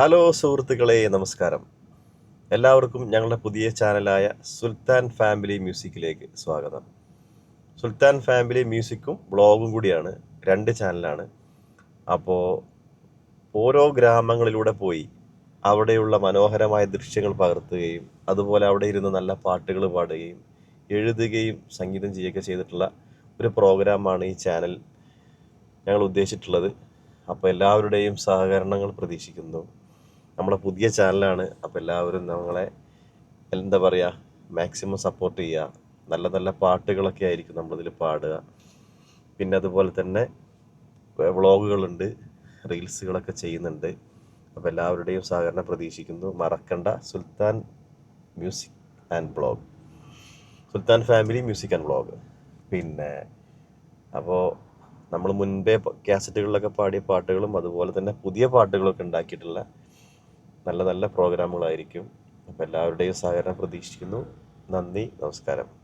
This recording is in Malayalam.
ഹലോ സുഹൃത്തുക്കളെ നമസ്കാരം. എല്ലാവർക്കും ഞങ്ങളുടെ പുതിയ ചാനലായ സുൽത്താൻ ഫാമിലി മ്യൂസിക്കിലേക്ക് സ്വാഗതം. സുൽത്താൻ ഫാമിലി മ്യൂസിക്കും ബ്ലോഗും കൂടിയാണ് രണ്ട് ചാനലാണ്. അപ്പോൾ ഓരോ ഗ്രാമങ്ങളിലൂടെ പോയി അവിടെയുള്ള മനോഹരമായ ദൃശ്യങ്ങൾ പകർത്തുകയും അതുപോലെ അവിടെ ഇരുന്ന് നല്ല പാട്ടുകൾ പാടുകയും എഴുതുകയും സംഗീതം ചെയ്യുകയൊക്കെ ചെയ്തിട്ടുള്ള ഒരു പ്രോഗ്രാമാണ് ഈ ചാനൽ ഞങ്ങൾ ഉദ്ദേശിച്ചിട്ടുള്ളത്. അപ്പോൾ എല്ലാവരുടെയും സഹകരണങ്ങൾ പ്രതീക്ഷിക്കുന്നു. നമ്മളെ പുതിയ ചാനലാണ്. അപ്പോൾ എല്ലാവരും നമ്മളെ എന്താ പറയുക മാക്സിമം സപ്പോർട്ട് ചെയ്യുക. നല്ല നല്ല പാട്ടുകളൊക്കെ ആയിരിക്കും നമ്മളിതിൽ പാടുക. പിന്നെ അതുപോലെ തന്നെ വ്ളോഗുകളുണ്ട് റീൽസുകളൊക്കെ ചെയ്യുന്നുണ്ട്. അപ്പോൾ എല്ലാവരുടെയും സഹകരണം പ്രതീക്ഷിക്കുന്നു. മറക്കണ്ട Sultan music and blog Sultan family music and blog പിന്നെ അപ്പോൾ നമ്മൾ മുൻപേ കാസറ്റുകളിലൊക്കെ പാടിയ പാട്ടുകളും അതുപോലെ തന്നെ പുതിയ പാട്ടുകളൊക്കെ ഉണ്ടാക്കിയിട്ടുള്ള നല്ല നല്ല പ്രോഗ്രാമുകളായിരിക്കും. അപ്പോൾ എല്ലാവരുടെയും സഹകരണം പ്രതീക്ഷിക്കുന്നു. നന്ദി നമസ്കാരം.